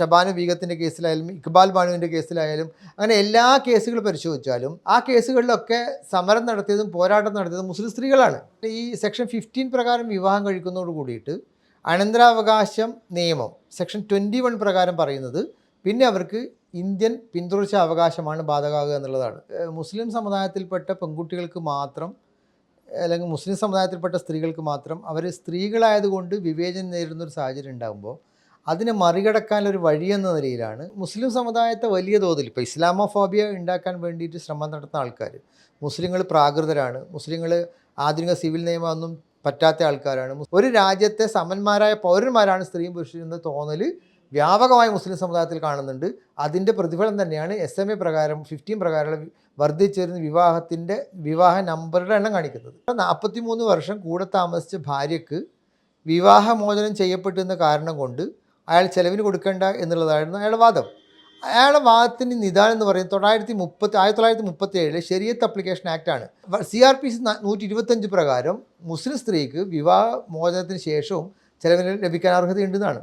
ഷബാനു ബീഗത്തിന്റെ കേസിലായാലും ഇക്ബാൽ ബാനുവിന്റെ കേസിലായാലും അങ്ങനെ എല്ലാ കേസുകൾ പരിശോധിച്ചാലും ആ കേസുകളിലൊക്കെ സമരം നടത്തിയതും പോരാട്ടം നടത്തിയതും മുസ്ലിം സ്ത്രീകളാണ്. ഈ സെക്ഷൻ ഫിഫ്റ്റീൻ പ്രകാരം വിവാഹം കഴിക്കുന്നതോട് കൂടിയിട്ട് അനന്തരാവകാശം നിയമം സെക്ഷൻ ട്വന്റി വൺ പ്രകാരം പറയുന്നത് പിന്നെ അവർക്ക് ഇന്ത്യൻ പിന്തുടർച്ച അവകാശമാണ് ബാധകമാകുക എന്നുള്ളതാണ്. മുസ്ലിം സമുദായത്തിൽപ്പെട്ട പെൺകുട്ടികൾക്ക് മാത്രം അല്ലെങ്കിൽ മുസ്ലിം സമുദായത്തിൽപ്പെട്ട സ്ത്രീകൾക്ക് മാത്രം അവർ സ്ത്രീകളായതുകൊണ്ട് വിവേചനം നേരിടുന്ന ഒരു സാഹചര്യം ഉണ്ടാകുമ്പോൾ അതിനെ മറികടക്കാനൊരു വഴിയെന്ന നിലയിലാണ് മുസ്ലിം സമുദായത്തെ വലിയ തോതിൽ ഇപ്പോൾ ഇസ്ലാമോഫോബിയ ഉണ്ടാക്കാൻ വേണ്ടിയിട്ട് ശ്രമം നടത്തുന്ന ആൾക്കാർ മുസ്ലിങ്ങൾ പ്രാകൃതരാണ്. മുസ്ലിങ്ങൾ ആധുനിക സിവിൽ നിയമമൊന്നും പറ്റാത്ത ആൾക്കാരാണ്. ഒരു രാജ്യത്തെ സമന്മാരായ പൗരന്മാരാണ് സ്ത്രീയും പുരുഷനും എന്ന തോന്നൽ വ്യാപകമായി മുസ്ലിം സമുദായത്തിൽ കാണുന്നുണ്ട്. അതിന്റെ പ്രതിഫലം തന്നെയാണ് എസ് എം എ പ്രകാരം ഫിഫ്റ്റീൻ പ്രകാരമുള്ള വർദ്ധിച്ചു വരുന്ന വിവാഹത്തിന്റെ വിവാഹ നമ്പറുടെ എണ്ണം കാണിക്കുന്നത്. നാൽപ്പത്തി മൂന്ന് വർഷം കൂടെ താമസിച്ച ഭാര്യക്ക് വിവാഹമോചനം ചെയ്യപ്പെട്ടു എന്ന കാരണം കൊണ്ട് അയാൾ ചെലവിന് കൊടുക്കേണ്ട എന്നുള്ളതായിരുന്നു അയാളുടെ വാദം. അയാളുടെ വാദത്തിന് നിദാനം എന്ന് പറയുന്നത് തൊള്ളായിരത്തി മുപ്പത്തി ആയിരത്തി തൊള്ളായിരത്തി മുപ്പത്തി ഏഴിലെ ശരിയത്ത് അപ്ലിക്കേഷൻ ആക്ട് ആണ്. സി ആർ പി സി നൂറ്റി ഇരുപത്തഞ്ച് പ്രകാരം മുസ്ലിം സ്ത്രീക്ക് വിവാഹ മോചനത്തിന് ശേഷവും ചെലവിന് ലഭിക്കാൻ അർഹതയുണ്ടെന്നാണ്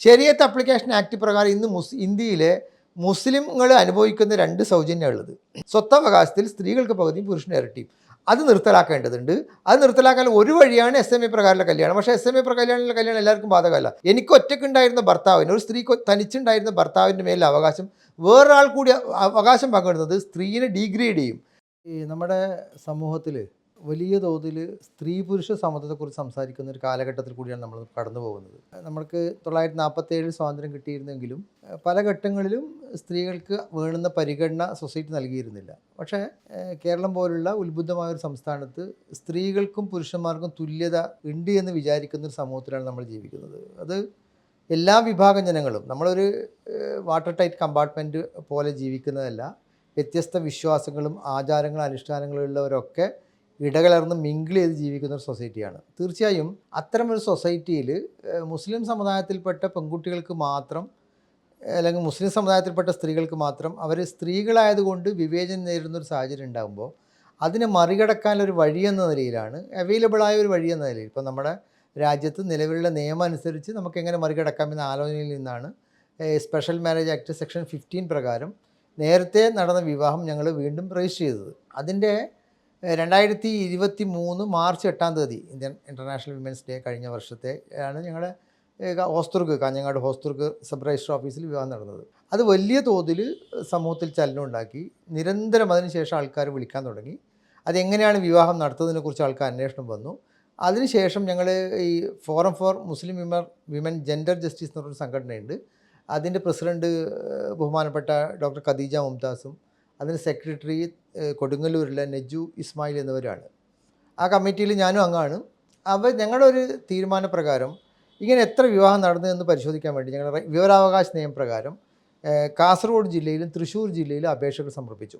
ശരിയത്ത് അപ്ലിക്കേഷൻ ആക്ട് പ്രകാരം ഇന്ന് മുസ് ഇന്ത്യയിലെ മുസ്ലിങ്ങൾ അനുഭവിക്കുന്ന രണ്ട് സൗജന്യമുള്ളത് സ്വത്തവകാശത്തിൽ സ്ത്രീകൾക്ക് പകുതിയും പുരുഷന് ഇരട്ടിയും. അത് നിർത്തലാക്കേണ്ടതുണ്ട്. അത് നിർത്തലാക്കാൻ ഒരു വഴിയാണ് എസ് എം എ പ്രകാരമുള്ള കല്യാണം. പക്ഷേ എസ് എം എ പ്രകാരമുള്ള കല്യാണം എല്ലാവർക്കും ബാധകമല്ല. എനിക്ക് ഒറ്റയ്ക്കുണ്ടായിരുന്ന ഭർത്താവിന് ഒരു സ്ത്രീക്ക് തനിച്ചുണ്ടായിരുന്ന ഭർത്താവിന്റെ മേലെ അവകാശം വേറൊരാൾ കൂടി അവകാശം പങ്കിടുന്നത് സ്ത്രീയെ ഡീഗ്രേഡ് ചെയ്യും. ഈ നമ്മുടെ സമൂഹത്തിൽ വലിയ തോതിൽ സ്ത്രീ പുരുഷ സമത്വത്തെക്കുറിച്ച് സംസാരിക്കുന്ന ഒരു കാലഘട്ടത്തിൽ കൂടിയാണ് നമ്മൾ കടന്നു പോകുന്നത്. നമുക്ക് തൊള്ളായിരത്തി നാൽപ്പത്തേഴിൽ സ്വാതന്ത്ര്യം കിട്ടിയിരുന്നെങ്കിലും പല ഘട്ടങ്ങളിലും സ്ത്രീകൾക്ക് വേണുന്ന പരിഗണന സൊസൈറ്റി നൽകിയിരുന്നില്ല. പക്ഷേ കേരളം പോലുള്ള ഉത്ബുദ്ധമായ ഒരു സംസ്ഥാനത്ത് സ്ത്രീകൾക്കും പുരുഷന്മാർക്കും തുല്യത ഉണ്ട് എന്ന് വിചാരിക്കുന്ന ഒരു സമൂഹത്തിലാണ് നമ്മൾ ജീവിക്കുന്നത്. അത് എല്ലാ വിഭാഗം ജനങ്ങളും നമ്മളൊരു വാട്ടർ ടൈറ്റ് കമ്പാർട്ട്മെന്റ് പോലെ ജീവിക്കുന്നതല്ല വ്യത്യസ്ത വിശ്വാസങ്ങളും ആചാരങ്ങളും അനുഷ്ഠാനങ്ങളും ഉള്ളവരൊക്കെ ഇടകലർന്ന് മിങ്കിൾ ചെയ്ത് ജീവിക്കുന്ന ഒരു സൊസൈറ്റിയാണ് തീർച്ചയായും അത്തരമൊരു സൊസൈറ്റിയിൽ മുസ്ലിം സമുദായത്തിൽപ്പെട്ട പെൺകുട്ടികൾക്ക് മാത്രം അല്ലെങ്കിൽ മുസ്ലിം സമുദായത്തിൽപ്പെട്ട സ്ത്രീകൾക്ക് മാത്രം അവർ സ്ത്രീകളായതുകൊണ്ട് വിവേചനം നേരിടുന്ന ഒരു സാഹചര്യം ഉണ്ടാകുമ്പോൾ അതിനെ മറികടക്കാനൊരു എന്ന നിലയിലാണ് അവൈലബിളായ ഒരു വഴി എന്ന നിലയിൽ. ഇപ്പോൾ നമ്മുടെ രാജ്യത്ത് നിലവിലുള്ള നിയമം അനുസരിച്ച് നമുക്ക് എങ്ങനെ മറികടക്കാമെന്ന ആലോചനയിൽ നിന്നാണ് special marriage act section fifteen പ്രകാരം നേരത്തെ നടന്ന വിവാഹം ഞങ്ങൾ വീണ്ടും രജിസ്റ്റർ ചെയ്തത്. അതിന്റെ രണ്ടായിരത്തി ഇരുപത്തി മൂന്ന് മാർച്ച് എട്ടാം തീയതി ഇന്ത്യൻ ഇന്റർനാഷണൽ വിമൻസ് ഡേ കഴിഞ്ഞ വർഷത്തെ ആണ് ഞങ്ങളുടെ ഹോസ്തുർക്ക് കാഞ്ഞങ്ങാട് ഹോസ്തുർഗ് സബ് രജിസ്റ്റർ ഓഫീസിൽ വിവാഹം നടന്നത്. അത് വലിയ തോതിൽ സമൂഹത്തിൽ ചലനം ഉണ്ടാക്കി നിരന്തരം അതിനുശേഷം ആൾക്കാർ വിളിക്കാൻ തുടങ്ങി. അതെങ്ങനെയാണ് വിവാഹം നടത്തുന്നതിനെക്കുറിച്ച് ആൾക്കാർ അന്വേഷണം വന്നു. അതിനുശേഷം ഞങ്ങൾ ഈ ഫോറം ഫോർ മുസ്ലിം വിമർ വിമൻ ജെൻഡർ ജസ്റ്റിസ് എന്ന് പറഞ്ഞൊരു സംഘടനയുണ്ട്. അതിന്റെ പ്രസിഡന്റ് ബഹുമാനപ്പെട്ട ഡോക്ടർ ഖദീജ മുംതാസും അതിന് സെക്രട്ടറി കൊടുങ്ങല്ലൂരിലെ നെജു ഇസ്മായിൽ എന്നിവരാണ്. ആ കമ്മിറ്റിയിൽ ഞാനും അങ്ങാണ്. അവർ ഞങ്ങളുടെ ഒരു തീരുമാനപ്രകാരം ഇങ്ങനെ എത്ര വിവാഹം നടന്നു എന്ന് പരിശോധിക്കാൻ വേണ്ടി ഞങ്ങളുടെ വിവരാവകാശ നിയമപ്രകാരം കാസർഗോഡ് ജില്ലയിലും തൃശ്ശൂർ ജില്ലയിലും അപേക്ഷകൾ സമർപ്പിച്ചു.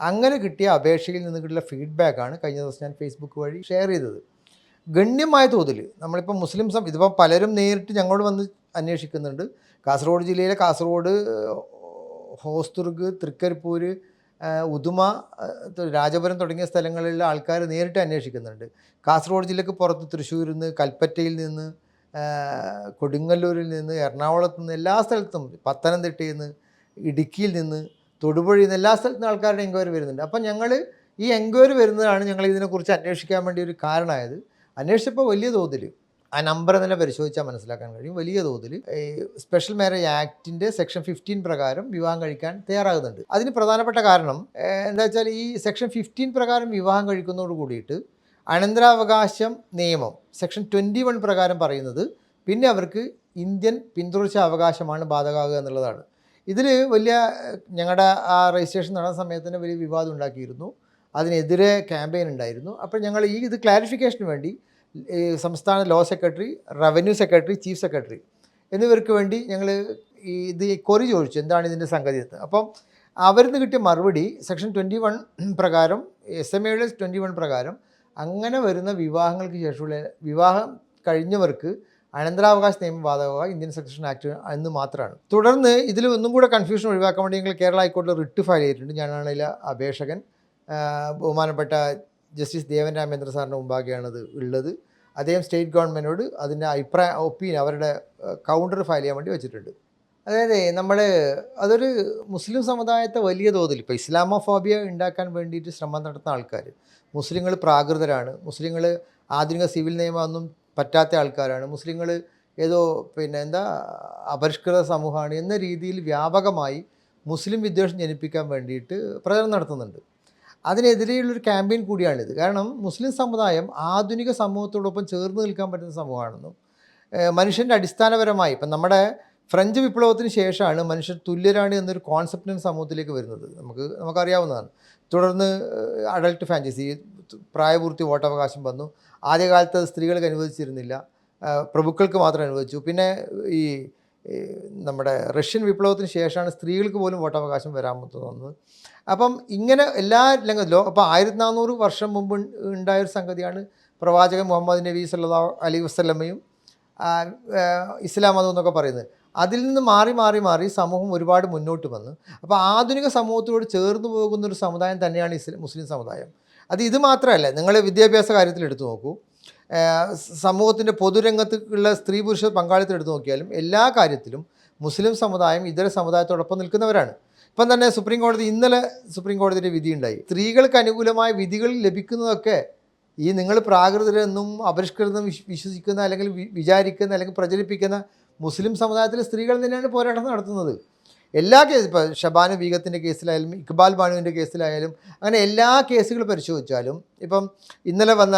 അങ്ങനെ കിട്ടിയ അപേക്ഷയിൽ നിന്ന് കിട്ടിയ ഫീഡ്ബാക്കാണ് കഴിഞ്ഞ ദിവസം ഞാൻ ഫേസ്ബുക്ക് വഴി ഷെയർ ചെയ്തത്. ഗണ്യമായ തോതിൽ നമ്മളിപ്പോൾ മുസ്ലിം സം ഇതിപ്പോൾ പലരും നേരിട്ട് ഞങ്ങളോട് വന്ന് അന്വേഷിക്കുന്നുണ്ട്. കാസർഗോഡ് ജില്ലയിലെ കാസർഗോഡ് ഹോസ്ദുർഗ് തൃക്കരിപ്പൂർ ഉദുമ രാജപുരം തുടങ്ങിയ സ്ഥലങ്ങളിലെ ആൾക്കാർ നേരിട്ട് അന്വേഷിക്കുന്നുണ്ട്. കാസർഗോഡ് ജില്ലക്ക് പുറത്ത് തൃശ്ശൂരിൽ നിന്ന് കൽപ്പറ്റയിൽ നിന്ന് കൊടുങ്ങല്ലൂരിൽ നിന്ന് എറണാകുളത്ത് നിന്ന് എല്ലാ സ്ഥലത്തും പത്തനംതിട്ടയിൽ നിന്ന് ഇടുക്കിയിൽ നിന്ന് തൊടുപുഴയിൽ നിന്ന് എല്ലാ സ്ഥലത്തും ആൾക്കാരുടെ എൻക്വയറി വരുന്നുണ്ട്. അപ്പം ഞങ്ങൾ ഈ എൻക്വയറി വരുന്നതാണ് ഞങ്ങൾ ഇതിനെക്കുറിച്ച് അന്വേഷിക്കാൻ വേണ്ടി ഒരു കാരണമായത്. അന്വേഷിച്ചപ്പോൾ വലിയ തോതിൽ ആ നമ്പർ തന്നെ പരിശോധിച്ചാൽ മനസ്സിലാക്കാൻ കഴിയും. വലിയ തോതിൽ സ്പെഷ്യൽ മാരേജ് ആക്ടിന്റെ സെക്ഷൻ ഫിഫ്റ്റീൻ പ്രകാരം വിവാഹം കഴിക്കാൻ തയ്യാറാകുന്നുണ്ട്. അതിന് പ്രധാനപ്പെട്ട കാരണം എന്താ വെച്ചാൽ ഈ സെക്ഷൻ ഫിഫ്റ്റീൻ പ്രകാരം വിവാഹം കഴിക്കുന്നതോട് കൂടിയിട്ട് അനന്തരാവകാശം നിയമം സെക്ഷൻ ട്വന്റി വൺ പ്രകാരം പറയുന്നത് പിന്നെ അവർക്ക് ഇന്ത്യൻ പിന്തുടർച്ച അവകാശമാണ് ബാധകമാകുക എന്നുള്ളതാണ്. ഇതിൽ വലിയ ഞങ്ങളുടെ ആ രജിസ്ട്രേഷൻ നടന്ന സമയത്ത് തന്നെ വലിയ വിവാദം ഉണ്ടാക്കിയിരുന്നു. അതിനെതിരെ ക്യാമ്പയിൻ ഉണ്ടായിരുന്നു. അപ്പോൾ ഞങ്ങൾ ഈ ഇത് ക്ലാരിഫിക്കേഷന് വേണ്ടി സംസ്ഥാന law secretary revenue secretary chief secretary എന്നിവർക്ക് വേണ്ടി ഞങ്ങൾ ഈ ഇത് കൊറി ചോദിച്ചു എന്താണ് ഇതിന്റെ സംഗതി എന്ന് അപ്പം നിന്ന് കിട്ടിയ മറുപടി സെക്ഷൻ ട്വന്റി വൺ പ്രകാരം എസ് എം എയുടെ ട്വന്റി വൺ പ്രകാരം അങ്ങനെ വരുന്ന വിവാഹങ്ങൾക്ക് ശേഷമുള്ള വിവാഹം കഴിഞ്ഞവർക്ക് അനന്തരാവകാശ നിയമം ബാധകമായ ഇന്ത്യൻ സെക്ഷൻ ആക്ട് എന്ന് മാത്രമാണ്. തുടർന്ന് ഇതിൽ ഒന്നും കൂടെ കൺഫ്യൂഷൻ ഒഴിവാക്കാൻ വേണ്ടി ഞങ്ങൾ കേരള ഹൈക്കോടതിയിൽ റിട്ട് ഫയൽ ചെയ്തിട്ടുണ്ട്. ഞാനാണെങ്കിൽ അപേക്ഷകൻ. ബഹുമാനപ്പെട്ട ജസ്റ്റിസ് ദേവൻ രാമേന്ദ്ര സാറിന്റെ മുമ്പാകെയാണ് അത് ഉള്ളത്. അദ്ദേഹം സ്റ്റേറ്റ് ഗവൺമെന്റിനോട് അതിന്റെ അഭിപ്രായ ഒപ്പീനിയൻ അവരുടെ കൗണ്ടർ ഫയൽ ചെയ്യാൻ വേണ്ടി വെച്ചിട്ടുണ്ട്. അതായത് നമ്മൾ അതൊരു മുസ്ലിം സമുദായത്തെ വലിയ തോതിൽ ഇപ്പോൾ ഇസ്ലാമോഫോബിയ ഉണ്ടാക്കാൻ വേണ്ടിയിട്ട് ശ്രമം നടത്തുന്ന ആൾക്കാർ മുസ്ലിങ്ങൾ പ്രാകൃതരാണ് മുസ്ലിങ്ങൾ ആധുനിക സിവിൽ നിയമമൊന്നും പറ്റാത്ത ആൾക്കാരാണ് മുസ്ലിങ്ങൾ ഏതോ പിന്നെ എന്താ അപരിഷ്കൃത സമൂഹമാണ് എന്ന രീതിയിൽ വ്യാപകമായി മുസ്ലിം വിദ്വേഷം ജനിപ്പിക്കാൻ വേണ്ടിയിട്ട് പ്രചരണം നടത്തുന്നുണ്ട്. അതിനെതിരെയുള്ളൊരു ക്യാമ്പയിൻ കൂടിയാണിത്. കാരണം മുസ്ലിം സമുദായം ആധുനിക സമൂഹത്തോടൊപ്പം ചേർന്ന് നിൽക്കാൻ പറ്റുന്ന സമൂഹമാണെന്നും മനുഷ്യന്റെ അടിസ്ഥാനപരമായി ഇപ്പം നമ്മുടെ ഫ്രഞ്ച് വിപ്ലവത്തിന് ശേഷമാണ് മനുഷ്യർ തുല്യരാണ് എന്നൊരു കോൺസെപ്റ്റിന് സമൂഹത്തിലേക്ക് വരുന്നത്. നമുക്ക് നമുക്കറിയാവുന്നതാണ്. തുടർന്ന് അഡൾട്ട് ഫാന്റസി പ്രായപൂർത്തി വോട്ടവകാശം വന്നു. ആദ്യകാലത്ത് സ്ത്രീകൾക്ക് അനുവദിച്ചിരുന്നില്ല. പ്രഭുക്കൾക്ക് മാത്രം അനുവദിച്ചു. പിന്നെ ഈ നമ്മുടെ റഷ്യൻ വിപ്ലവത്തിന് ശേഷമാണ് സ്ത്രീകൾക്ക് പോലും വോട്ടവകാശം വരാൻ തോന്നുന്നത്. അപ്പം ഇങ്ങനെ എല്ലാ രംഗ ലോ അപ്പോൾ ആയിരത്തി നാനൂറ് വർഷം മുമ്പ് ഉണ്ടായൊരു സംഗതിയാണ് പ്രവാചകൻ മുഹമ്മദ് നബി സല്ലാ അലി വസ്ലമയും ഇസ്ലാം മതം എന്നൊക്കെ പറയുന്നത്. അതിൽ നിന്ന് മാറി മാറി മാറി സമൂഹം ഒരുപാട് മുന്നോട്ട് വന്നു. അപ്പോൾ ആധുനിക സമൂഹത്തോട് ചേർന്ന് പോകുന്ന ഒരു സമുദായം തന്നെയാണ് ഇസ്ലാം മുസ്ലിം സമുദായം. അത് ഇത് മാത്രമല്ല നിങ്ങൾ വിദ്യാഭ്യാസ കാര്യത്തിൽ എടുത്തു നോക്കൂ. സമൂഹത്തിന്റെ പൊതുരംഗത്ത് ഉള്ള സ്ത്രീ പുരുഷ പങ്കാളിത്തം എടുത്തു നോക്കിയാലും എല്ലാ കാര്യത്തിലും മുസ്ലിം സമുദായം ഇതര സമുദായത്തോടൊപ്പം നിൽക്കുന്നവരാണ്. ഇപ്പം തന്നെ സുപ്രീം കോടതി ഇന്നലെ സുപ്രീം കോടതിയുടെ വിധി ഉണ്ടായി സ്ത്രീകൾക്ക് അനുകൂലമായ വിധികൾ ലഭിക്കുന്നതൊക്കെ ഈ നിങ്ങൾ പ്രാകൃതരെന്നും അപരിഷ്കൃതം വിശ് വിശ്വസിക്കുന്ന അല്ലെങ്കിൽ വിചാരിക്കുന്ന അല്ലെങ്കിൽ പ്രചരിപ്പിക്കുന്ന മുസ്ലിം സമുദായത്തിലെ സ്ത്രീകൾ തന്നെയാണ് പോരാട്ടം നടത്തുന്നത്. എല്ലാ കേസ് ഇപ്പോൾ ഷബാനു ബീഗത്തിന്റെ കേസിലായാലും ഇക്ബാൽ ബാനുവിന്റെ കേസിലായാലും അങ്ങനെ എല്ലാ കേസുകൾ പരിശോധിച്ചാലും ഇപ്പം ഇന്നലെ വന്ന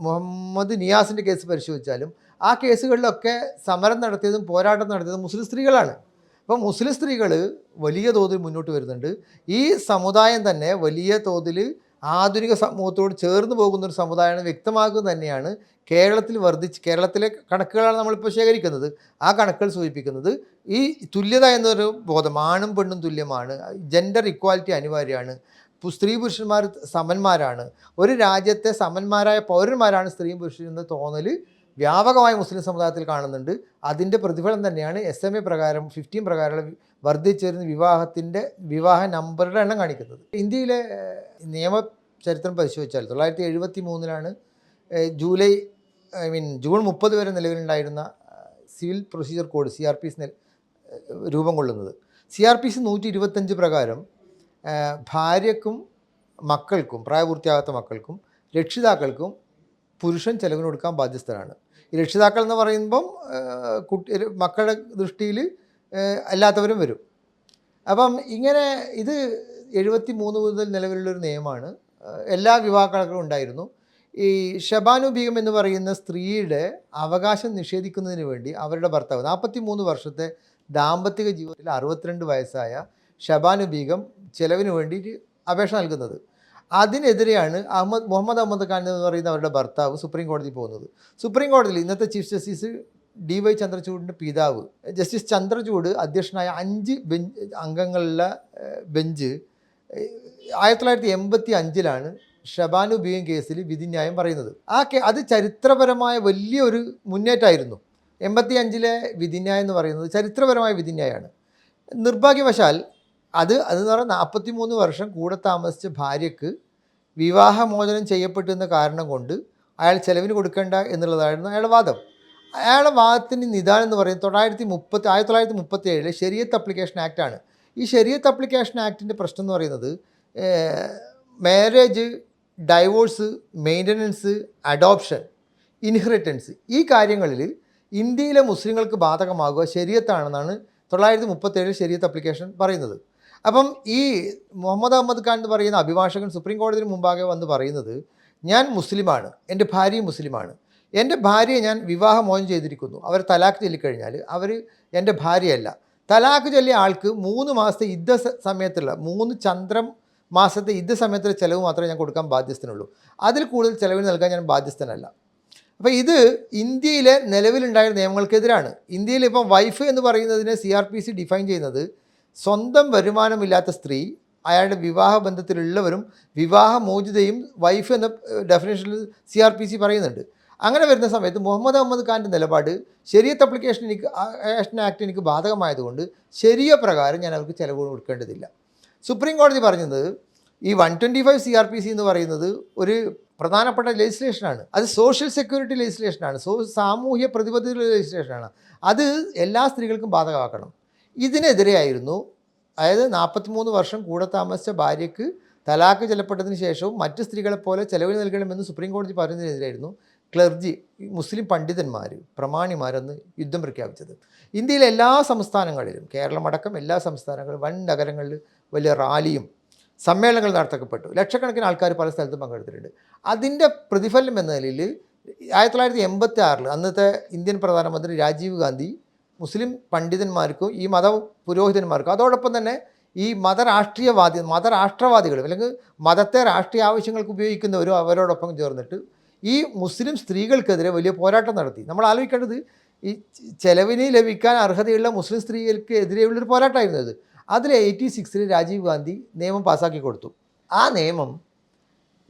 മുഹമ്മദ് നിയാസിന്റെ കേസ് പരിശോധിച്ചാലും ആ കേസുകളിലൊക്കെ സമരം നടത്തിയതും പോരാട്ടം നടത്തിയതും മുസ്ലിം സ്ത്രീകളാണ്. അപ്പം മുസ്ലിം സ്ത്രീകൾ വലിയ തോതിൽ മുന്നോട്ട് വരുന്നുണ്ട്. ഈ സമുദായം തന്നെ വലിയ തോതിൽ ആധുനിക സമൂഹത്തോട് ചേർന്ന് പോകുന്ന ഒരു സമുദായമാണ് വ്യക്തമാക്കുന്നത് തന്നെയാണ് കേരളത്തിൽ വർദ്ധിച്ച് കേരളത്തിലെ കണക്കുകളാണ് നമ്മളിപ്പോൾ ശേഖരിക്കുന്നത്. ആ കണക്കുകൾ സൂചിപ്പിക്കുന്നത് ഈ തുല്യത എന്നൊരു ബോധം ആണും പെണ്ണും തുല്യമാണ് ജെൻഡർ ഇക്വാലിറ്റി അനിവാര്യമാണ് സ്ത്രീ പുരുഷന്മാർ സമന്മാരാണ്. ഒരു രാജ്യത്തെ സമന്മാരായ പൗരന്മാരാണ് സ്ത്രീയും പുരുഷനും എന്ന് തോന്നൽ വ്യാപകമായി മുസ്ലിം സമുദായത്തിൽ കാണുന്നുണ്ട്. അതിന്റെ പ്രതിഫലം തന്നെയാണ് എസ് എം എ പ്രകാരം ഫിഫ്റ്റീൻ പ്രകാരമുള്ള വർദ്ധിച്ചുവരുന്ന വർദ്ധിച്ചു വരുന്ന വിവാഹത്തിന്റെ വിവാഹ നമ്പറുടെ എണ്ണം കാണിക്കുന്നത്. ഇന്ത്യയിലെ നിയമ ചരിത്രം പരിശോധിച്ചാൽ തൊള്ളായിരത്തി എഴുപത്തി മൂന്നിലാണ് ജൂലൈ ഐ മീൻ ജൂൺ മുപ്പത് വരെ നിലവിലുണ്ടായിരുന്ന civil procedure code C R P C രൂപം കൊള്ളുന്നത്. സി ആർ പി സി നൂറ്റി ഇരുപത്തഞ്ച് പ്രകാരം ഭാര്യക്കും മക്കൾക്കും പ്രായപൂർത്തിയാകാത്ത മക്കൾക്കും രക്ഷിതാക്കൾക്കും പുരുഷൻ ചെലവിന് കൊടുക്കാൻ ബാധ്യസ്ഥരാണ്. ഈ രക്ഷിതാക്കൾ എന്ന് പറയുമ്പം കുട്ടി മക്കളുടെ ദൃഷ്ടിയിൽ അല്ലാത്തവരും വരും. അപ്പം ഇങ്ങനെ ഇത് എഴുപത്തി മൂന്ന് മുതൽ നിലവിലുള്ളൊരു നിയമമാണ്. എല്ലാ വിവാഹങ്ങളും ഉണ്ടായിരുന്നു. ഈ ഷബാനു ബീഗം എന്ന് പറയുന്ന സ്ത്രീയുടെ അവകാശം നിഷേധിക്കുന്നതിന് വേണ്ടി അവരുടെ ഭർത്താവ് നാൽപ്പത്തി മൂന്ന് വർഷത്തെ ദാമ്പത്തിക ജീവിതത്തിൽ അറുപത്തിരണ്ട് വയസ്സായ ഷബാനു ബീഗം ചെലവിന് വേണ്ടിയിട്ട് അപേക്ഷ നൽകുന്നത്. അതിനെതിരെയാണ് അഹമ്മദ് മുഹമ്മദ് അഹമ്മദ് ഖാൻ എന്ന് പറയുന്ന അവരുടെ ഭർത്താവ് സുപ്രീം കോടതി പോകുന്നത്. സുപ്രീം കോടതിയിൽ ഇന്നത്തെ ചീഫ് ജസ്റ്റിസ് ഡി വൈ ചന്ദ്രചൂഡിന്റെ പിതാവ് ജസ്റ്റിസ് ചന്ദ്രചൂഡ് അധ്യക്ഷനായ അഞ്ച് ബെഞ്ച് അംഗങ്ങളുള്ള ബെഞ്ച് ആയിരത്തി തൊള്ളായിരത്തി എൺപത്തി അഞ്ചിലാണ് ഷബാനു ബിയും കേസിൽ വിധിന്യായം പറയുന്നത്. ആ കേ അത് ചരിത്രപരമായ വലിയൊരു മുന്നേറ്റമായിരുന്നു. എൺപത്തി അഞ്ചിലെ വിധിന്യായം എന്ന് പറയുന്നത് ചരിത്രപരമായ വിധിന്യായമാണ്. നിർഭാഗ്യവശാൽ അത് അതെന്ന് പറഞ്ഞാൽ നാൽപ്പത്തി മൂന്ന് വർഷം കൂടെ താമസിച്ച ഭാര്യക്ക് വിവാഹമോചനം ചെയ്യപ്പെട്ടു എന്ന കാരണം കൊണ്ട് അയാൾ ചെലവിന് കൊടുക്കേണ്ട എന്നുള്ളതായിരുന്നു അയാളുടെ വാദം. അയാളുടെ വാദത്തിന് നിദാനം എന്ന് പറയുന്നത് തൊള്ളായിരത്തി മുപ്പത്തി ആയിരത്തി തൊള്ളായിരത്തി മുപ്പത്തി ഏഴിലെ ശരിയത്ത് അപ്ലിക്കേഷൻ ആക്റ്റാണ് ഈ ശരിയത്ത് അപ്ലിക്കേഷൻ ആക്ടിന്റെ പ്രശ്നം എന്ന് പറയുന്നത് marriage divorce maintenance adoption inheritance ഈ കാര്യങ്ങളിൽ ഇന്ത്യയിലെ മുസ്ലിങ്ങൾക്ക് ബാധകമാകുക ശരിയത്താണെന്നാണ് തൊള്ളായിരത്തി മുപ്പത്തേഴിൽ ശരിയത്ത് അപ്ലിക്കേഷൻ പറയുന്നത്. അപ്പം ഈ മുഹമ്മദ് അഹമ്മദ് ഖാൻ എന്ന് പറയുന്ന അഭിഭാഷകൻ സുപ്രീം കോടതിയിൽ മുമ്പാകെ വന്ന് പറയുന്നത് ഞാൻ മുസ്ലിമാണ് എന്റെ ഭാര്യയും മുസ്ലിമാണ്. എന്റെ ഭാര്യയെ ഞാൻ വിവാഹമോചനം ചെയ്തിരിക്കുന്നു. അവർ തലാഖ് ചൊല്ലിക്കഴിഞ്ഞാൽ അവർ എന്റെ ഭാര്യയല്ല. തലാഖ് ചൊല്ലിയ ആൾക്ക് മൂന്ന് മാസത്തെ യുദ്ധ സമയത്തുള്ള മൂന്ന് ചന്ദ്രം മാസത്തെ യുദ്ധ സമയത്തുള്ള ചിലവ് മാത്രമേ ഞാൻ കൊടുക്കാൻ ബാധ്യസ്ഥനുള്ളൂ. അതിൽ കൂടുതൽ ചിലവിന് നൽകാൻ ഞാൻ ബാധ്യസ്ഥനല്ല. അപ്പോൾ ഇത് ഇന്ത്യയിലെ നിലവിലുണ്ടായ നിയമങ്ങൾക്കെതിരാണ്. ഇന്ത്യയിൽ ഇപ്പം വൈഫ് എന്ന് പറയുന്നതിനെ C R P C define ചെയ്യുന്നത് സ്വന്തം വരുമാനമില്ലാത്ത സ്ത്രീ അയാളുടെ വിവാഹ ബന്ധത്തിലുള്ളവരും വിവാഹമോചിതയും വൈഫ് എന്ന ഡെഫിനേഷനിൽ സി ആർ പി സി പറയുന്നുണ്ട്. അങ്ങനെ വരുന്ന സമയത്ത് മുഹമ്മദ് അഹമ്മദ് ഖാന്റെ നിലപാട് ശരിയത്ത് അപ്ലിക്കേഷൻ എനിക്ക് ആക്ഷൻ ആക്ട് എനിക്ക് ബാധകമായതുകൊണ്ട് ശരിയ പ്രകാരം ഞാൻ അവർക്ക് ചിലവ് കൊടുക്കേണ്ടതില്ല. സുപ്രീം കോടതി പറഞ്ഞത് ഈ one twenty five C R P C എന്ന് പറയുന്നത് ഒരു പ്രധാനപ്പെട്ട ലെജിസ്ലേഷനാണ് അത് സോഷ്യൽ സെക്യൂരിറ്റി ലെജിസ്ലേഷനാണ് സോ സാമൂഹ്യ പ്രതിബദ്ധത ലെജിസ്ലേഷനാണ് അത് എല്ലാ സ്ത്രീകൾക്കും ബാധകമാക്കണം. ഇതിനെതിരെയായിരുന്നു. അതായത് നാൽപ്പത്തിമൂന്ന് വർഷം കൂടെ താമസിച്ച ഭാര്യയ്ക്ക് തലാക്ക് ചെല്ലപ്പെട്ടതിന് ശേഷവും മറ്റ് സ്ത്രീകളെ പോലെ ചെലവിന് നൽകണമെന്ന് സുപ്രീം കോടതി പറയുന്നതിനെതിരായിരുന്നു ക്ലർജി മുസ്ലിം പണ്ഡിതന്മാർ പ്രമാണിമാരെന്ന് യുദ്ധം പ്രഖ്യാപിച്ചത്. ഇന്ത്യയിലെ എല്ലാ സംസ്ഥാനങ്ങളിലും കേരളമടക്കം എല്ലാ സംസ്ഥാനങ്ങളിലും വൻ നഗരങ്ങളിൽ വലിയ റാലിയും സമ്മേളനങ്ങൾ നടത്തപ്പെട്ടു ലക്ഷക്കണക്കിന് ആൾക്കാർ പല സ്ഥലത്തും പങ്കെടുത്തിട്ടുണ്ട്. അതിന്റെ പ്രതിഫലം എന്ന നിലയിൽ ആയിരത്തി തൊള്ളായിരത്തി എൺപത്തി ആറിൽ അന്നത്തെ ഇന്ത്യൻ പ്രധാനമന്ത്രി രാജീവ് ഗാന്ധി മുസ്ലിം പണ്ഡിതന്മാർക്കും ഈ മത പുരോഹിതന്മാർക്കും അതോടൊപ്പം തന്നെ ഈ മതരാഷ്ട്രീയവാദി മതരാഷ്ട്രവാദികളും അല്ലെങ്കിൽ മതത്തെ രാഷ്ട്രീയ ആവശ്യങ്ങൾക്ക് ഉപയോഗിക്കുന്നവരും അവരോടൊപ്പം ചേർന്നിട്ട് ഈ മുസ്ലിം സ്ത്രീകൾക്കെതിരെ വലിയ പോരാട്ടം നടത്തി. നമ്മൾ ആലോചിക്കേണ്ടത് ഈ ചെലവിന് ലഭിക്കാൻ അർഹതയുള്ള മുസ്ലിം സ്ത്രീകൾക്ക് എതിരെയുള്ളൊരു പോരാട്ടമായിരുന്നു അത്. അതിൽ എയ്റ്റി സിക്സിൽ രാജീവ് ഗാന്ധി നിയമം പാസ്സാക്കി കൊടുത്തു. ആ നിയമം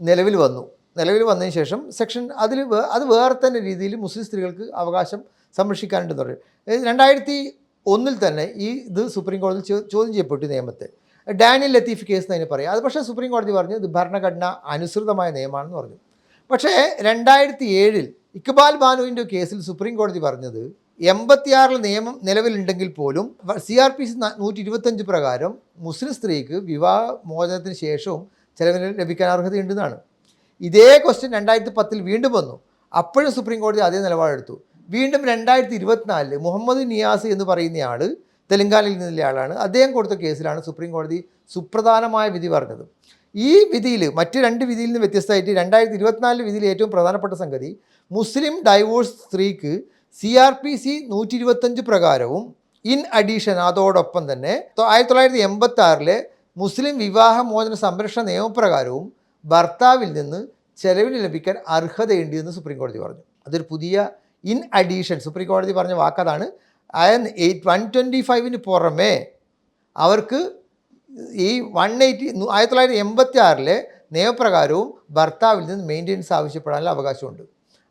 നിലവിൽ വന്നു. നിലവിൽ വന്നതിന് ശേഷം സെക്ഷൻ അതിൽ അത് വേറെ തന്നെ രീതിയിൽ മുസ്ലിം സ്ത്രീകൾക്ക് അവകാശം സംരക്ഷിക്കാനുണ്ടെന്ന് പറയും രണ്ടായിരത്തി ഒന്നിൽ തന്നെ ഈ ഇത് സുപ്രീം കോടതി ചോദ്യം ചെയ്യപ്പെട്ടു നിയമത്തെ. ഡാനിയൽ ലത്തീഫ് കേസ് എന്ന് അതിനെ പറയാം. അത് പക്ഷേ സുപ്രീം കോടതി പറഞ്ഞു ഇത് ഭരണഘടന അനുസൃതമായ നിയമമാണെന്ന് പറഞ്ഞു. പക്ഷേ രണ്ടായിരത്തി ഏഴിൽ ഇക്ബാൽ ബാനുവിന്റെ കേസിൽ സുപ്രീം കോടതി പറഞ്ഞത് എൺപത്തിയാറിൽ നിയമം നിലവിലുണ്ടെങ്കിൽ പോലും സി ആർ പി സി നൂറ്റി ഇരുപത്തഞ്ച് പ്രകാരം മുസ്ലിം സ്ത്രീക്ക് വിവാഹ മോചനത്തിന് ശേഷവും ചിലവിന് ലഭിക്കാൻ അർഹതയുണ്ടെന്നാണ്. ഇതേ ക്വസ്റ്റ്യൻ രണ്ടായിരത്തി പത്തിൽ വീണ്ടും വന്നു. അപ്പോഴും സുപ്രീം കോടതി അതേ നിലപാടെടുത്തു. വീണ്ടും രണ്ടായിരത്തി ഇരുപത്തിനാലിൽ മുഹമ്മദ് നിയാസ് എന്ന് പറയുന്നയാൾ തെലങ്കാനയിൽ നിന്നുള്ള ആളാണ്. അദ്ദേഹം കൊടുത്ത കേസിലാണ് സുപ്രീം കോടതി സുപ്രധാനമായ വിധി പറഞ്ഞത്. ഈ വിധിയിൽ മറ്റ് രണ്ട് വിധിയിൽ നിന്ന് വ്യത്യസ്തമായിട്ട് രണ്ടായിരത്തി ഇരുപത്തിനാലിലെ വിധിയിൽ ഏറ്റവും പ്രധാനപ്പെട്ട സംഗതി മുസ്ലിം ഡൈവോഴ്സ് സ്ത്രീക്ക് സി ആർ പി സി നൂറ്റി ഇരുപത്തഞ്ച് പ്രകാരവും ഇൻ അഡീഷൻ അതോടൊപ്പം തന്നെ ആയിരത്തി തൊള്ളായിരത്തി എൺപത്തി ആറിലെ മുസ്ലിം വിവാഹമോചന സംരക്ഷണ നിയമപ്രകാരവും ഭർത്താവിൽ നിന്ന് ചെലവിന് ലഭിക്കാൻ അർഹതയുണ്ട് എന്ന് സുപ്രീം കോടതി പറഞ്ഞു. അതൊരു പുതിയ ഇൻ അഡീഷൻ. സുപ്രീം കോടതി പറഞ്ഞ വാക്കതാണ് അയൻ എയ്റ്റ് വൺ ട്വന്റി ഫൈവിന് പുറമേ അവർക്ക് ഈ വൺ എയ്റ്റി ആയിരത്തി തൊള്ളായിരത്തി എൺപത്തി ആറിലെ നിയമപ്രകാരവും ഭർത്താവിൽ നിന്ന് മെയിന്റെനൻസ് ആവശ്യപ്പെടാനുള്ള അവകാശമുണ്ട്.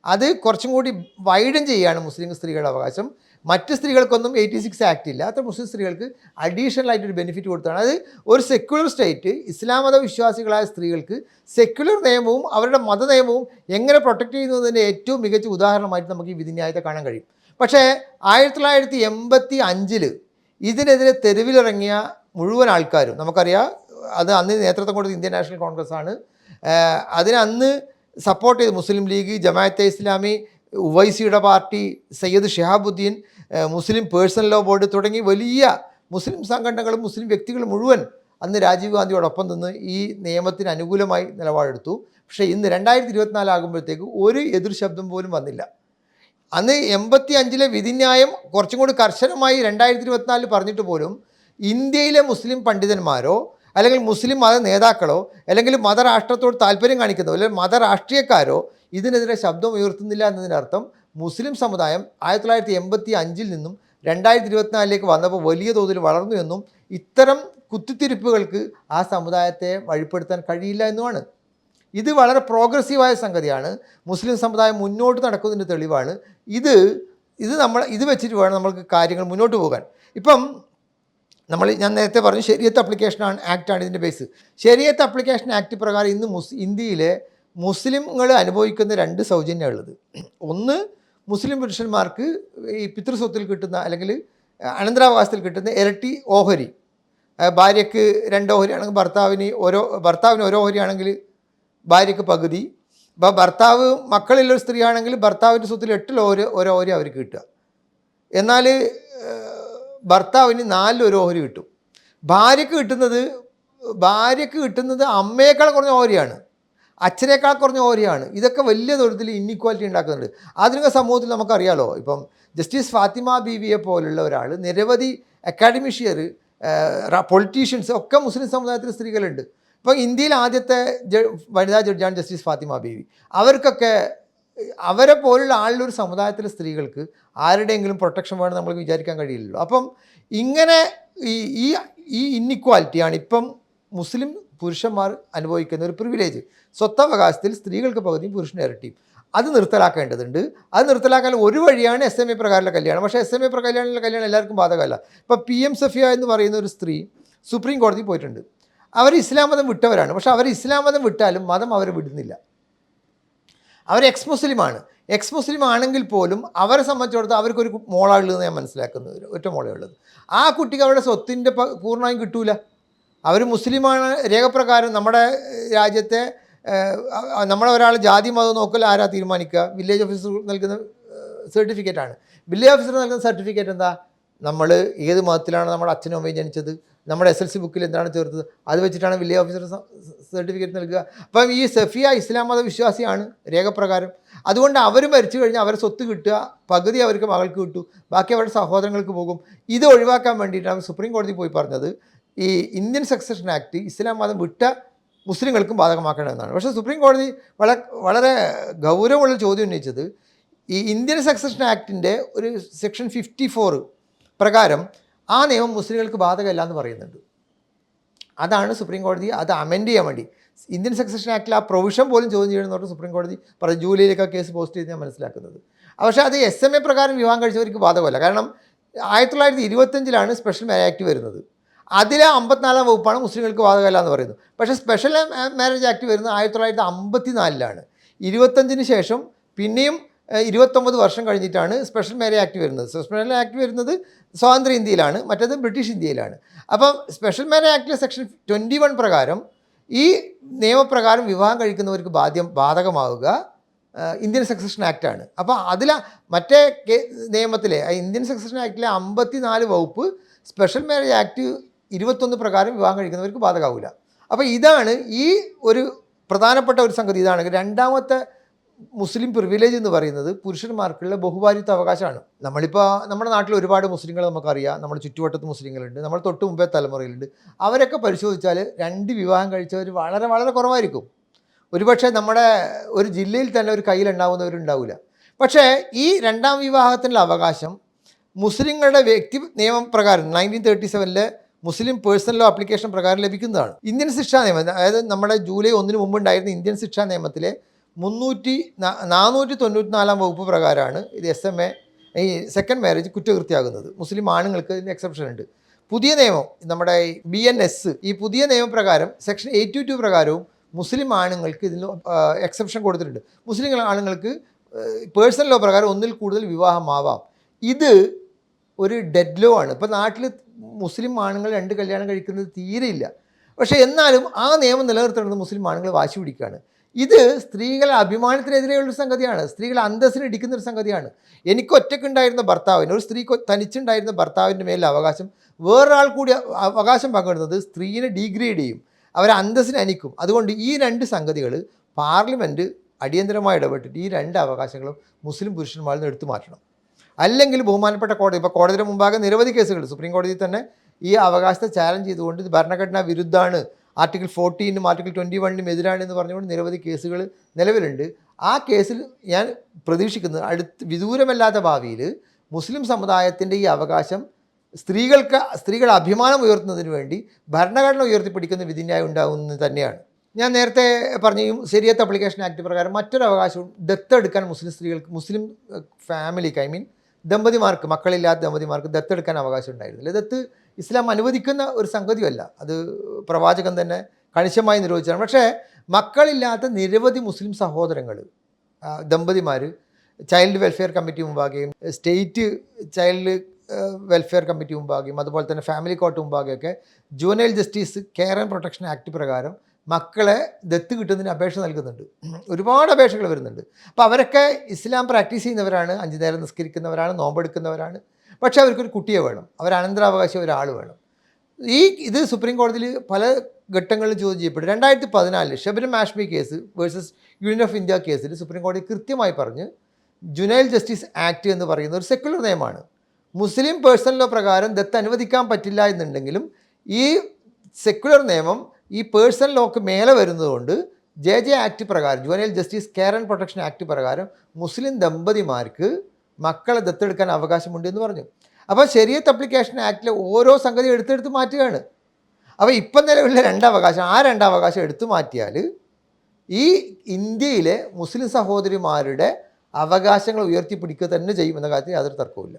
അത് കുറച്ചും കൂടി വൈഡൻ ചെയ്യുകയാണ് മുസ്ലിം സ്ത്രീകളുടെ അവകാശം. മറ്റ് സ്ത്രീകൾക്കൊന്നും എയ്റ്റി സിക്സ് ആക്ട് ഇല്ല. അത്ര മുസ്ലിം സ്ത്രീകൾക്ക് അഡീഷണൽ ആയിട്ട് ഒരു ബെനിഫിറ്റ് കൊടുത്താണ് അത് ഒരു സെക്യുലർ സ്റ്റേറ്റ് ഇസ്ലാം മത വിശ്വാസികളായ സ്ത്രീകൾക്ക് സെക്യുലർ നിയമവും അവരുടെ മത നിയമവും എങ്ങനെ പ്രൊട്ടക്റ്റ് ചെയ്യുന്നതിന്റെ ഏറ്റവും മികച്ച ഉദാഹരണമായിട്ട് നമുക്ക് ഈ വിധിന്യായത്തെ കാണാൻ കഴിയും. പക്ഷേ ആയിരത്തി തൊള്ളായിരത്തി എൺപത്തി അഞ്ചിൽ ഇതിനെതിരെ തെരുവിലിറങ്ങിയ മുഴുവൻ ആൾക്കാരും നമുക്കറിയാം അത് അന്ന് നേതൃത്വം കൊടുത്ത ഇന്ത്യൻ നാഷണൽ കോൺഗ്രസ് ആണ് അതിനന്ന് സപ്പോർട്ട് ചെയ്ത് മുസ്ലിം league Jamaat-e Islami ഉവൈസിയുടെ party Sayyid Shihabuddin Muslim personal law board തുടങ്ങി വലിയ മുസ്ലിം സംഘടനകളും മുസ്ലിം വ്യക്തികളും മുഴുവൻ അന്ന് രാജീവ് ഗാന്ധിയോടൊപ്പം നിന്ന് ഈ നിയമത്തിന് അനുകൂലമായി നിലപാടെടുത്തു. പക്ഷേ ഇന്ന് രണ്ടായിരത്തി ഇരുപത്തിനാലാകുമ്പോഴത്തേക്ക് ഒരു എതിർ ശബ്ദം പോലും വന്നില്ല. അന്ന് എൺപത്തി അഞ്ചിലെ വിധിന്യായം കുറച്ചും കൂടി കർശനമായി രണ്ടായിരത്തി ഇരുപത്തിനാലിൽ പറഞ്ഞിട്ട് പോലും ഇന്ത്യയിലെ മുസ്ലിം പണ്ഡിതന്മാരോ അല്ലെങ്കിൽ മുസ്ലിം മത നേതാക്കളോ അല്ലെങ്കിൽ മതരാഷ്ട്രത്തോട് താല്പര്യം കാണിക്കുന്നോ അല്ലെങ്കിൽ മതരാഷ്ട്രീയക്കാരോ ഇതിനെതിരെ ശബ്ദം ഉയർത്തുന്നില്ല എന്നതിനർത്ഥം മുസ്ലിം സമുദായം ആയിരത്തി തൊള്ളായിരത്തി എൺപത്തി അഞ്ചിൽ നിന്നും രണ്ടായിരത്തി ഇരുപത്തിനാലിലേക്ക് വന്നപ്പോൾ വലിയ തോതിൽ വളർന്നു എന്നും ഇത്തരം കുത്തിത്തിരിപ്പുകൾക്ക് ആ സമുദായത്തെ വഴിപ്പെടുത്താൻ കഴിയില്ല എന്നുമാണ്. ഇത് വളരെ പ്രോഗ്രസീവായ സംഗതിയാണ്. മുസ്ലിം സമുദായം മുന്നോട്ട് നടക്കുന്നതിന്റെ തെളിവാണ്. ഇത് ഇത് നമ്മൾ ഇത് വെച്ചിട്ട് വേണം നമ്മൾക്ക് കാര്യങ്ങൾ മുന്നോട്ട് പോകാൻ. ഇപ്പം നമ്മൾ ഞാൻ നേരത്തെ പറഞ്ഞു ശരിയത്ത് അപ്ലിക്കേഷൻ ആക്റ്റാണ് ഇതിന്റെ ബേസ് ശരിയത്ത് അപ്ലിക്കേഷൻ ആക്ട് പ്രകാരം ഇന്ന് മുസ് ഇന്ത്യയിലെ മുസ്ലിങ്ങൾ അനുഭവിക്കുന്ന രണ്ട് സൗജന്യമുള്ളത് ഒന്ന് മുസ്ലിം പുരുഷന്മാർക്ക് ഈ പിതൃസ്വത്തിൽ കിട്ടുന്ന അല്ലെങ്കിൽ അനന്തരാവകാശത്തിൽ കിട്ടുന്ന ഇരട്ടി ഓഹരി. ഭാര്യയ്ക്ക് രണ്ട് ആണെങ്കിൽ ഭർത്താവിന് ഓരോ ഭർത്താവിന് ഓരോ ഓഹരി ആണെങ്കിൽ ഭാര്യയ്ക്ക് പകുതി. അപ്പോൾ ഭർത്താവ് മക്കളിലൊരു സ്ത്രീ ആണെങ്കിൽ ഭർത്താവിന്റെ സ്വത്തിൽ എട്ടിൽ ഓരോ ഓരോ ഓഹരി അവർക്ക് കിട്ടുക. എന്നാൽ ഭർത്താവിന് നാലിൽ ഒരു ഓഹരി കിട്ടും. ഭാര്യയ്ക്ക് കിട്ടുന്നത് ഭാര്യയ്ക്ക് കിട്ടുന്നത് അമ്മയേക്കാൾ കുറഞ്ഞ ഓഹരിയാണ്. അച്ഛനേക്കാൾ കുറഞ്ഞ ഓരിയാണ്. ഇതൊക്കെ വലിയ തരത്തിൽ ഇന്നിക്വാലിറ്റി ഉണ്ടാക്കുന്നുണ്ട്. ആധുനിക സമൂഹത്തിൽ നമുക്കറിയാലോ ഇപ്പം ജസ്റ്റിസ് ഫാത്തിമ ബീവിയെ പോലുള്ള ഒരാൾ നിരവധി അക്കാഡമിഷ്യർ പൊളിറ്റീഷ്യൻസ് ഒക്കെ മുസ്ലിം സമുദായത്തിൽ സ്ത്രീകളുണ്ട്. ഇപ്പം ഇന്ത്യയിൽ ആദ്യത്തെ വനിതാ ജഡ്ജാണ് ജസ്റ്റിസ് ഫാത്തിമ ബീവി. അവർക്കൊക്കെ അവരെ പോലുള്ള ആളുള്ള ഒരു സമുദായത്തിലെ സ്ത്രീകൾക്ക് ആരുടെയെങ്കിലും പ്രൊട്ടക്ഷൻ വേണം നമ്മൾ വിചാരിക്കാൻ കഴിയില്ലല്ലോ. അപ്പം ഇങ്ങനെ ഈ ഈ ഇന്നിക്വാലിറ്റിയാണ് ഇപ്പം മുസ്ലിം പുരുഷന്മാർ അനുഭവിക്കുന്ന ഒരു പ്രിവിലേജ് സ്വത്തവകാശത്തിൽ സ്ത്രീകൾക്ക് പകുതിയും പുരുഷന് ഇരട്ടിയും. അത് നിർത്തലാക്കേണ്ടതുണ്ട്. അത് നിർത്തലാക്കാൻ ഒരു വഴിയാണ് എസ് എം എ പ്രകാരമുള്ള കല്യാണം. പക്ഷേ എസ് എം എ പ്രകാരമുള്ള കല്യാണം എല്ലാവർക്കും ബാധകമല്ല. ഇപ്പോൾ പി എം സഫിയ എന്ന് പറയുന്ന ഒരു സ്ത്രീ സുപ്രീം കോടതി പോയിട്ടുണ്ട്. അവർ ഇസ്ലാം മതം വിട്ടവരാണ്. പക്ഷേ അവർ ഇസ്ലാം മതം വിട്ടാലും മതം അവരെ വിടുന്നില്ല. അവർ എക്സ് മുസ്ലിമാണ് എക്സ് മുസ്ലിം ആണെങ്കിൽ പോലും അവരെ സംബന്ധിച്ചിടത്തോളം അവർക്കൊരു മോളാണുള്ളത് ഞാൻ മനസ്സിലാക്കുന്നത്. ഒറ്റ മോളേ ഉള്ളത്. ആ കുട്ടിക്ക് അവരുടെ സ്വത്തിന്റെ പൂർണമായും കിട്ടൂല. അവർ മുസ്ലിമാണ് രേഖപ്രകാരം നമ്മുടെ രാജ്യത്തെ നമ്മളെ ഒരാൾ ജാതി മതം നോക്കൽ ആരാ തീരുമാനിക്കുക? വില്ലേജ് ഓഫീസർ നൽകുന്ന സർട്ടിഫിക്കറ്റാണ് വില്ലേജ് ഓഫീസർ നൽകുന്ന സർട്ടിഫിക്കറ്റ് എന്താ? നമ്മൾ ഏത് മതത്തിലാണ് നമ്മുടെ അച്ഛനും അമ്മയും ജനിച്ചത്? നമ്മുടെ എസ് എൽ സി ബുക്കിൽ എന്താണ് ചേർത്തത്? അത് വെച്ചിട്ടാണ് വില്ലേജ് ഓഫീസർ സർട്ടിഫിക്കറ്റ് നൽകുക. അപ്പം ഈ സഫിയ ഇസ്ലാം മത വിശ്വാസിയാണ് രേഖപ്രകാരം. അതുകൊണ്ട് അവർ മരിച്ചു കഴിഞ്ഞാൽ അവരെ സ്വത്ത് കിട്ടുക പകുതി അവർക്ക് മകൾക്ക് കിട്ടു ബാക്കി അവരുടെ സഹോദരങ്ങൾക്ക് പോകും. ഇത് ഒഴിവാക്കാൻ വേണ്ടിയിട്ടാണ് സുപ്രീം കോടതി പോയി പറഞ്ഞത്. ഈ ഇന്ത്യൻ സക്സഷൻ ആക്ട് ഇസ്ലാം മതം വിട്ട മുസ്ലിങ്ങൾക്കും ബാധകമാക്കേണ്ടതെന്നാണ്. പക്ഷേ സുപ്രീം കോടതി വളരെ വളരെ ഗൗരവമുള്ള ചോദ്യം ഉന്നയിച്ചത് ഈ ഇന്ത്യൻ സക്സഷൻ ആക്ടിന്റെ ഒരു സെക്ഷൻ ഫിഫ്റ്റി ഫോർ പ്രകാരം ആ നിയമം മുസ്ലിങ്ങൾക്ക് ബാധകമല്ല എന്ന് പറയുന്നുണ്ട്. അതാണ് സുപ്രീം കോടതി അത് അമെൻഡ് ചെയ്യാൻ വേണ്ടി. ഇന്ത്യൻ സക്സഷൻ ആക്ടിൽ ആ പ്രൊവിഷൻ പോലും ചോദ്യം ചെയ്യണമെന്ന് പറഞ്ഞ് സുപ്രീം കോടതി പറഞ്ഞു ജൂലൈയിലൊക്കെ കേസ് പോസ്റ്റ് ചെയ്ത് ഞാൻ മനസ്സിലാക്കുന്നത്. പക്ഷേ അത് എസ് എം എ പ്രകാരം വിവാഹം കഴിച്ചവർക്ക് ബാധകമല്ല. കാരണം ആയിരത്തി തൊള്ളായിരത്തി ഇരുപത്തഞ്ചിലാണ് സ്പെഷ്യൽ മാരേജ് ആക്ട് വരുന്നത്. അതിലെ അമ്പത്തിനാലാം വകുപ്പാണ് മുസ്ലിങ്ങൾക്ക് ബാധകമല്ല എന്ന് പറയുന്നത്. പക്ഷേ സ്പെഷ്യൽ മാരേജ് ആക്ട് വരുന്നത് ആയിരത്തി തൊള്ളായിരത്തി അമ്പത്തി നാലിലാണ് ഇരുപത്തഞ്ചിന് ശേഷം പിന്നെയും ഇരുപത്തൊമ്പത് വർഷം കഴിഞ്ഞിട്ടാണ് സ്പെഷ്യൽ മാരേജ് ആക്ട് വരുന്നത്. സ്പെഷ്യൽ ആക്ട് വരുന്നത് സ്വാതന്ത്ര്യ ഇന്ത്യയിലാണ് മറ്റേത് ബ്രിട്ടീഷ് ഇന്ത്യയിലാണ്. അപ്പം സ്പെഷ്യൽ മാരേജ് ആക്ടിലെ സെക്ഷൻ ട്വന്റി വൺ പ്രകാരം ഈ നിയമപ്രകാരം വിവാഹം കഴിക്കുന്നവർക്ക് ബാധ്യം ബാധകമാവുക ഇന്ത്യൻ സക്സഷൻ ആക്റ്റാണ് അപ്പോൾ അതിൽ മറ്റേ നിയമത്തിലെ ഇന്ത്യൻ സക്സഷൻ ആക്ടിലെ അമ്പത്തി നാല് വകുപ്പ് സ്പെഷ്യൽ മാരേജ് ആക്ട് ഇരുപത്തൊന്ന് പ്രകാരം വിവാഹം കഴിക്കുന്നവർക്ക് ബാധകമാവില്ല അപ്പോൾ ഇതാണ് ഈ ഒരു പ്രധാനപ്പെട്ട ഒരു സംഗതി. ഇതാണ് രണ്ടാമത്തെ മുസ്ലിം പ്രിവിലേജ് എന്ന് പറയുന്നത് പുരുഷന്മാർക്കുള്ള ബഹുഭാരിത്വ അവകാശമാണ്. നമ്മളിപ്പോൾ നമ്മുടെ നാട്ടിൽ ഒരുപാട് മുസ്ലിങ്ങൾ നമുക്കറിയാം. നമ്മുടെ ചുറ്റുവട്ടത്ത് മുസ്ലിങ്ങളുണ്ട്. നമ്മൾ തൊട്ട് മുമ്പേ തലമുറയിലുണ്ട്. അവരൊക്കെ പരിശോധിച്ചാൽ രണ്ട് വിവാഹം കഴിച്ചവർ വളരെ വളരെ കുറവായിരിക്കും. ഒരുപക്ഷെ നമ്മുടെ ഒരു ജില്ലയിൽ തന്നെ ഒരു കയ്യിലുണ്ടാവുന്നവരുണ്ടാവില്ല പക്ഷേ ഈ രണ്ടാം വിവാഹത്തിനുള്ള അവകാശം മുസ്ലിങ്ങളുടെ വ്യക്തി നിയമപ്രകാരം നയന്റീൻ തേർട്ടി സെവനിലെ മുസ്ലിം പേഴ്സണൽ ലോ ആപ്ലിക്കേഷൻ പ്രകാരം ലഭിക്കുന്നതാണ്. ഇന്ത്യൻ ശിക്ഷാ നിയമം അതായത് നമ്മുടെ ജൂലൈ ഒന്നിന് മുമ്പ് ഉണ്ടായിരുന്ന ഇന്ത്യൻ ശിക്ഷാ നിയമത്തിലെ മുന്നൂറ്റി നാനൂറ്റി തൊണ്ണൂറ്റി നാലാം വകുപ്പ് പ്രകാരമാണ് ഇത് എസ് എം എ ഈ സെക്കൻഡ് മാരേജ് കുറ്റകൃത്യമാകുന്നത്. മുസ്ലിം ആണുങ്ങൾക്ക് ഇതിന് എക്സെപ്ഷൻ ഉണ്ട്. പുതിയ നിയമം നമ്മുടെ ബി എൻ എസ് ഈ പുതിയ നിയമപ്രകാരം സെക്ഷൻ എയ്റ്റി ടു പ്രകാരവും മുസ്ലിം ആണുങ്ങൾക്ക് ഇതിന് എക്സെപ്ഷൻ കൊടുത്തിട്ടുണ്ട്. മുസ്ലിം ആണുങ്ങൾക്ക് പേഴ്സണൽ ലോ പ്രകാരം ഒന്നിൽ കൂടുതൽ വിവാഹമാവാം. ഇത് ഒരു ഡെഡ് ലോ ആണ്. ഇപ്പോൾ നാട്ടിൽ മുസ്ലിം ആണുങ്ങൾ രണ്ട് കല്യാണം കഴിക്കുന്നത് തീരെയില്ല പക്ഷേ എന്നാലും ആ നിയമം നിലനിർത്തേണ്ടത് മുസ്ലിം ആണുങ്ങൾ വാശി പിടിക്കുകയാണ്. ഇത് സ്ത്രീകളെ അഭിമാനത്തിനെതിരെയുള്ളൊരു സംഗതിയാണ്. സ്ത്രീകളെ അന്തസ്സിന് ഇടിക്കുന്ന ഒരു സംഗതിയാണ്. എനിക്ക് ഒറ്റയ്ക്കുണ്ടായിരുന്ന ഭർത്താവിന് ഒരു സ്ത്രീക്ക് തനിച്ചുണ്ടായിരുന്ന ഭർത്താവിന്റെ മേലെ അവകാശം വേറൊരാൾ കൂടി അവകാശം പങ്കിടുന്നത് സ്ത്രീയെ ഡീഗ്രേഡ് ചെയ്യും അവരെ അന്തസ്സിനെ അനിക്കും. അതുകൊണ്ട് ഈ രണ്ട് സംഗതികൾ പാർലമെന്റ് അടിയന്തരമായി ഇടപെട്ടിട്ട് ഈ രണ്ട് അവകാശങ്ങളും മുസ്ലിം പുരുഷന്മാരിൽ നിന്ന് എടുത്തു മാറ്റണം. അല്ലെങ്കിൽ ബഹുമാനപ്പെട്ട കോടതി. ഇപ്പോൾ കോടതിയുടെ മുമ്പാകെ നിരവധി കേസുകൾ. സുപ്രീം കോടതിയിൽ തന്നെ ഈ അവകാശത്തെ ചാലഞ്ച് ചെയ്തുകൊണ്ട് ഇത് ഭരണഘടനാ വിരുദ്ധമാണ്. ആർട്ടിക്കിൾ ഫോർട്ടീനും ആർട്ടിക്കിൾ ട്വന്റി വണ്ണിനും എതിരാണ് എന്ന് പറഞ്ഞുകൊണ്ട് നിരവധി കേസുകൾ നിലവിലുണ്ട്. ആ കേസിൽ ഞാൻ പ്രതീക്ഷിക്കുന്നത് അടുത്ത് വിദൂരമല്ലാത്ത ഭാവിയിൽ മുസ്ലിം സമുദായത്തിന്റെ ഈ അവകാശം സ്ത്രീകൾക്ക് സ്ത്രീകൾ അഭിമാനം ഉയർത്തുന്നതിന് വേണ്ടി ഭരണഘടന ഉയർത്തിപ്പിടിക്കുന്ന വിധിന്യായം ഉണ്ടാകുന്നത് തന്നെയാണ്. ഞാൻ നേരത്തെ പറഞ്ഞ ഈ ശരിയത്ത് അപ്ലിക്കേഷൻ ആക്ട് പ്രകാരം മറ്റൊരു അവകാശവും ദത്തെടുക്കാൻ മുസ്ലിം സ്ത്രീകൾക്ക് മുസ്ലിം ഫാമിലിക്ക് ഐ മീൻ ദമ്പതിമാർക്ക് മക്കളില്ലാത്ത ദമ്പതിമാർക്ക് ദത്തെടുക്കാൻ അവകാശം ഉണ്ടായിരുന്നില്ല. ദത്ത് ഇസ്ലാം അനുവദിക്കുന്ന ഒരു സംഗതിയല്ല അത് പ്രവാചകൻ തന്നെ കണിശമായി നിരോധിച്ചാണ് പക്ഷേ മക്കളില്ലാത്ത നിരവധി മുസ്ലിം സഹോദരങ്ങൾ ദമ്പതിമാർ ചൈൽഡ് വെൽഫെയർ കമ്മിറ്റി മുമ്പാകെയും സ്റ്റേറ്റ് ചൈൽഡ് വെൽഫെയർ കമ്മിറ്റി മുമ്പാകെയും അതുപോലെ തന്നെ family court മുമ്പാകെയൊക്കെ juvenile justice care and protection act പ്രകാരം മക്കളെ ദത്ത് കിട്ടുന്നതിന് അപേക്ഷ നൽകുന്നുണ്ട്. ഒരുപാട് അപേക്ഷകൾ വരുന്നുണ്ട്. അപ്പോൾ അവരൊക്കെ ഇസ്ലാം പ്രാക്ടീസ് ചെയ്യുന്നവരാണ് അഞ്ചു നേരം നിസ്കരിക്കുന്നവരാണ് നോമ്പെടുക്കുന്നവരാണ്. പക്ഷേ അവർക്കൊരു കുട്ടിയെ വേണം. അവർ അനന്തരാവകാശം ഒരാൾ വേണം. ഈ ഇത് സുപ്രീം കോടതിയിൽ പല ഘട്ടങ്ങളിൽ ചോദ്യം ചെയ്യപ്പെട്ടു രണ്ടായിരത്തി പതിനാലിൽ Shabnam Hashmi case versus union of India കേസിൽ സുപ്രീം കോടതി കൃത്യമായി പറഞ്ഞ് ജുനൈൽ ജസ്റ്റിസ് ആക്ട് എന്ന് പറയുന്ന ഒരു സെക്യുലർ നിയമമാണ്. മുസ്ലിം പേഴ്സണൽ ലോ പ്രകാരം ദത്ത് അനുവദിക്കാൻ പറ്റില്ല എന്നുണ്ടെങ്കിലും ഈ സെക്യുലർ നിയമം ഈ പേഴ്സണൽ ലോക്ക് മേലെ വരുന്നതുകൊണ്ട് ജെ ജെ ആക്ട് പ്രകാരം juvenile justice care and protection act പ്രകാരം മുസ്ലിം ദമ്പതിമാർക്ക് മക്കളെ ദത്തെടുക്കാൻ അവകാശമുണ്ട് എന്ന് പറഞ്ഞു. അപ്പോൾ ശരിയത്ത് അപ്ലിക്കേഷൻ ആക്ടിലെ ഓരോ സംഗതി എടുത്തെടുത്ത് മാറ്റുകയാണ്. അപ്പോൾ ഇപ്പം നിലവിലുള്ള രണ്ടവകാശം ആ രണ്ടവകാശം എടുത്തു മാറ്റിയാൽ ഈ ഇന്ത്യയിലെ മുസ്ലിം സഹോദരിമാരുടെ അവകാശങ്ങൾ ഉയർത്തിപ്പിടിക്കുക തന്നെ ചെയ്യുമെന്ന കാര്യത്തിൽ യാതൊരു തർക്കവുമില്ല.